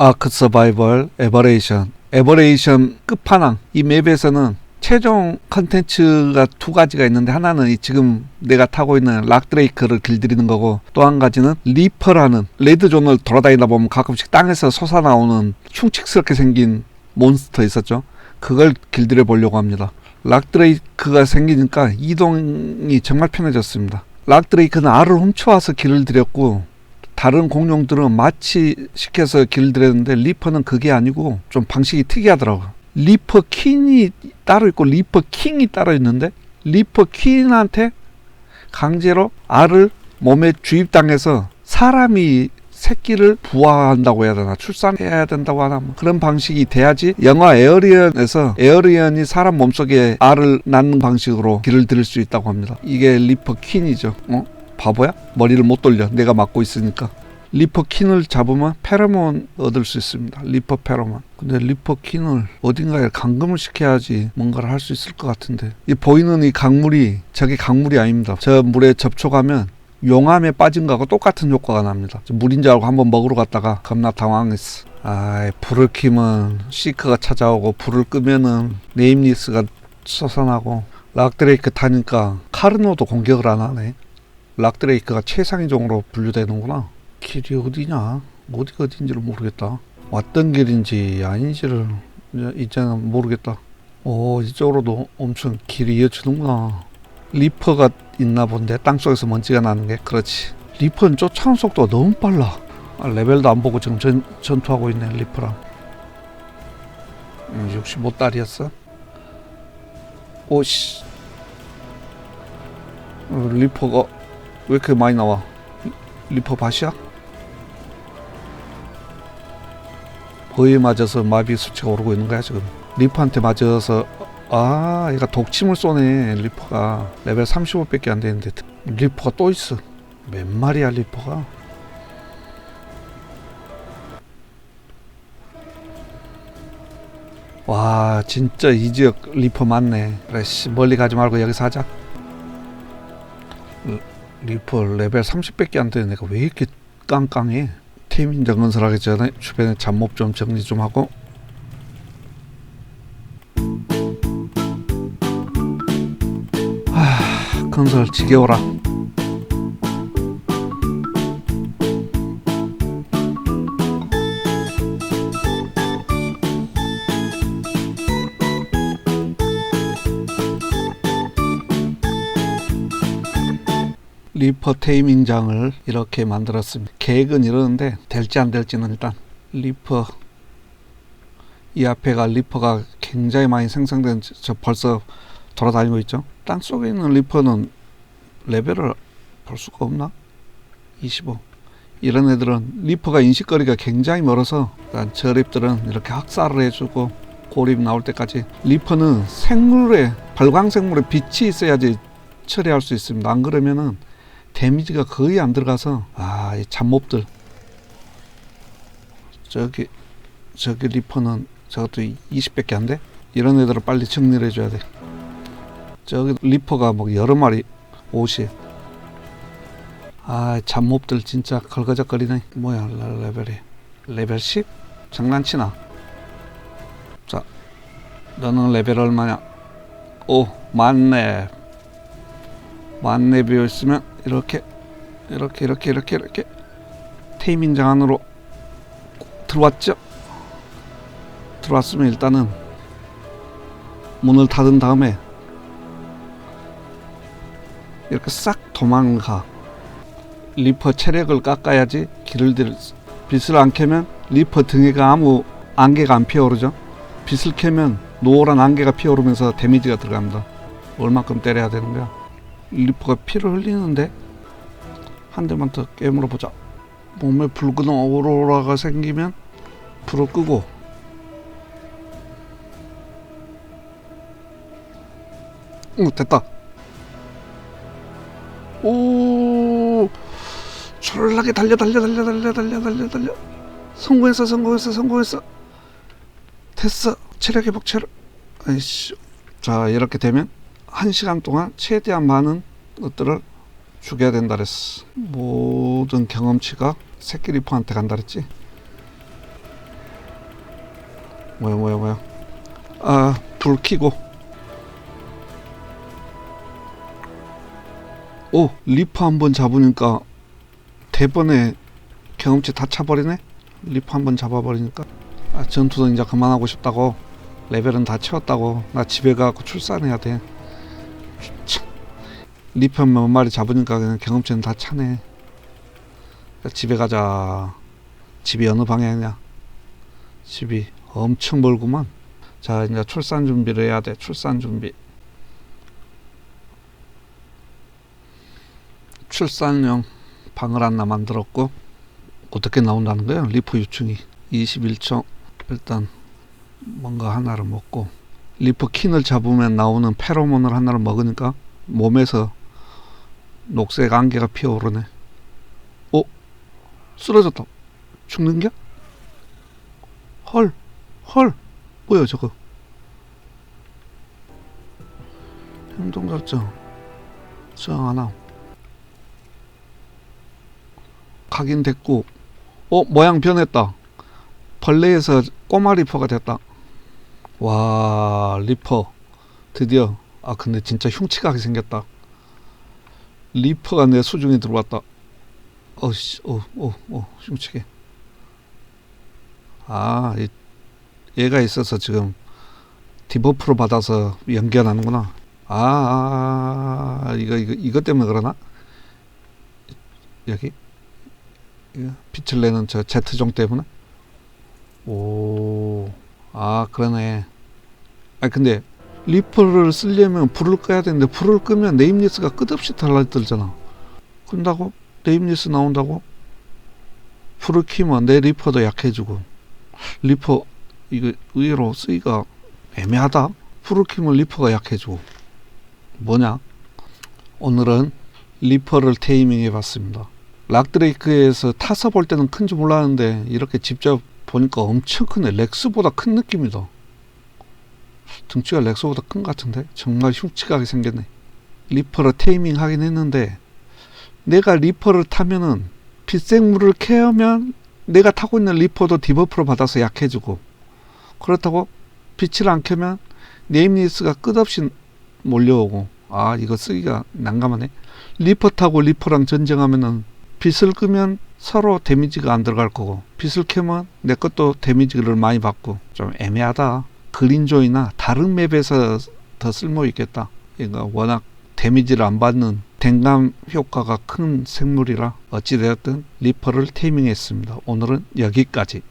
아크 서바이벌 에버레이션 에버레이션 끝판왕. 이 맵에서는 최종 컨텐츠가 두 가지가 있는데 하나는 이 지금 내가 타고 있는 락드레이크를 길들이는 거고 또 한 가지는 리퍼라는 레드존을 돌아다니다 보면 가끔씩 땅에서 솟아나오는 흉측스럽게 생긴 몬스터 있었죠. 그걸 길들여 보려고 합니다. 락드레이크가 생기니까 이동이 정말 편해졌습니다. 락드레이크는 알을 훔쳐와서 길을 들였고 다른 공룡들은 마취 시켜서 길을 들였는데 리퍼는 그게 아니고 좀 방식이 특이하더라고요. 리퍼 퀸이 따로 있고 리퍼 킹이 따로 있는데 리퍼 퀸한테 강제로 알을 몸에 주입당해서 사람이 새끼를 부화한다고 해야 되나 출산해야 된다고 하나 뭐 그런 방식이 돼야지 영화 에어리언에서 에어리언이 사람 몸속에 알을 낳는 방식으로 길을 들일 수 있다고 합니다 이게 리퍼 퀸이죠 어? 바보야? 머리를 못 돌려 내가 맡고 있으니까 리퍼 퀸을 잡으면 페로몬 얻을 수 있습니다 리퍼 페로몬 근데 리퍼 퀸을 어딘가에 감금을 시켜야지 뭔가를 할 수 있을 것 같은데 이 보이는 이 강물이 저게 강물이 아닙니다 저 물에 접촉하면 용암에 빠진 거하고 똑같은 효과가 납니다. 물인 줄 알고 한번 먹으러 갔다가 겁나 당황했어. 아, 불을 켜면 시크가 찾아오고 불을 끄면은 네임리스가 솟아나고 락드레이크 타니까 카르노도 공격을 안 하네. 락드레이크가 최상위 종으로 분류되는구나. 길이 어디냐? 어디가 어딘지를 모르겠다. 왔던 길인지 아닌지를 이제- 이제는 모르겠다. 오, 이쪽으로도 엄청 길이 이어지는구나. 리퍼가 있나 본데 땅속에서 먼지가 나는 게 그렇지 리퍼는 쫓아오는 속도가 너무 빨라 아, 레벨도 안 보고 지금 전, 전투하고 있네 리퍼랑 음, 65달이었어 오씨 어, 리퍼가 왜 이렇게 많이 나와 리- 리퍼 밭이야? 거에 맞아서 마비 수치가 오르고 있는 거야 지금 리퍼한테 맞아서 아, 얘가 독침을 쏘네, 리퍼가. 레벨 35밖에 안 되는데. 리퍼가 또 있어. 몇 마리야, 리퍼가? 와, 진짜 이 지역 리퍼 많네. 그래, 씨, 멀리 가지 말고 여기서 하자. 리- 리퍼 레벨 30밖에 안 되는 애가 왜 이렇게 깡깡해? 테이밍 건설 하기 전에 주변에 잡몹 좀 정리 좀 하고 건설 지겨워라. 리퍼 테이밍장을 이렇게 만들었습니다. 계획은 이러는데 될지 안 될지는 일단 리퍼 이 앞에가 리퍼가 굉장히 많이 생성된 저- 저 벌써 돌아다니고 있죠. 땅 속에 있는 리퍼는 레벨을 볼 수가 없나? 25. 이런 애들은 리퍼가 인식거리가 굉장히 멀어서 일단 저 립들은 이렇게 학살을 해주고 고립 나올 때까지 리퍼는 생물에 발광 생물에 빛이 있어야지 처리할 수 있습니다. 안 그러면은 데미지가 거의 안 들어가서 아 이 잡몹들. 저기 저기 리퍼는 저것도 20밖에 안 돼? 이런 애들을 빨리 정리를 해줘야 돼. 저기 리퍼가 뭐 여러 마리 옷이. 아 잡몹들 진짜 걸거적거리네. 뭐야 레- 레벨이. 레벨 10? 장난치나? 자 너는 레벨 얼마냐? 오 만렙. 만렙이 있으면 이렇게 이렇게 이렇게 이렇게 이렇게 테이밍장 안으로 들어왔죠 들어왔으면 일단은 문을 닫은 다음에 이렇게 싹 도망가. 리퍼 체력을 깎아야지 길을 들 빛을 안 켜면 리퍼 등에가 아무 안개가 안 피어오르죠. 빛을 켜면 노란 안개가 피어오르면서 데미지가 들어갑니다. 얼마큼 때려야 되는 거야? 리퍼가 피를 흘리는데 한 대만 더 깨물어 보자. 몸에 붉은 오로라가 생기면 불을 끄고. 오 됐다. 오 졸라게 달려 달려 달려 달려 달려 달려 달려. 성공했어 성공했어 성공했어. 됐어 체력 회복 체력 아이씨. 자 이렇게 되면 한 시간 동안 최대한 많은 것들을 죽여야 된다 그랬어. 모든 경험치가 새끼 리퍼한테 간다 그랬지. 뭐야 뭐야 뭐야. 아 불 켜고. 오 리프 한번 잡으니까 대번에 경험치 다 차버리네? 리프 한번 잡아버리니까. 아 전투는 이제 그만하고 싶다고. 레벨은 다 채웠다고. 나 집에 가고 출산해야 돼. 참. 리프 몇 마리 잡으니까 그냥 경험치는 다 차네. 야, 집에 가자. 집이 어느 방향이냐? 집이 엄청 멀구만. 자 이제 출산 준비를 해야 돼 출산 준비. 출산용 방을 하나 만들었고 어떻게 나온다는 거야 리프 유충이. 21초. 일단 뭔가 하나를 먹고. 리프 킨을 잡으면 나오는 페로몬을 하나를 먹으니까 몸에서 녹색 안개가 피어오르네. 어? 쓰러졌다. 죽는겨? 헐 헐. 뭐야 저거? 행동설정. 저항 하나. 각인됐고. 어 모양 변했다. 벌레에서 꼬마 리퍼가 됐다. 와 리퍼. 드디어. 아 근데 진짜 흉측하게 생겼다 리퍼가 내 수중에 들어왔다. 어씨 어 어 어 흉측해. 아 이, 얘가 있어서 지금 디버프로 받아서 연결하는구나. 아, 아, 아 이거 이거 이것 때문에 그러나? 여기? 빛을 내는 저 Z종 때문에? 오, 아 그러네. 아 근데 리퍼를 쓰려면 불을 꺼야 되는데 불을 끄면 네임리스가 끝없이 달라들잖아. 끈다고 네임리스 나온다고 불을 켜면 내 리퍼도 약해지고 리퍼 이거 의외로 쓰기가 애매하다. 불을 켜면 리퍼가 약해지고 뭐냐? 오늘은 리퍼를 테이밍 해 봤습니다. 락드레이크에서 타서 볼 때는 큰지 몰랐는데 이렇게 직접 보니까 엄청 크네. 렉스보다 큰 느낌이다. 등치가 렉스보다 큰 것 같은데 정말 흉측하게 생겼네. 리퍼를 테이밍 하긴 했는데 내가 리퍼를 타면은 빛생물을 케어하면 내가 타고 있는 리퍼도 디버프로 받아서 약해지고 그렇다고 빛을 안 켜면 네임리스가 끝없이 몰려오고 아 이거 쓰기가 난감하네. 리퍼 타고 리퍼랑 전쟁하면은 빛을 끄면 서로 데미지가 안 들어갈 거고 빛을 켜면 내 것도 데미지를 많이 받고 좀 애매하다 그린조이나 다른 맵에서 더 쓸모 있겠다. 그러니까 워낙 데미지를 안 받는 댕감 효과가 큰 생물이라 어찌되었든 리퍼를 테이밍했습니다. 오늘은 여기까지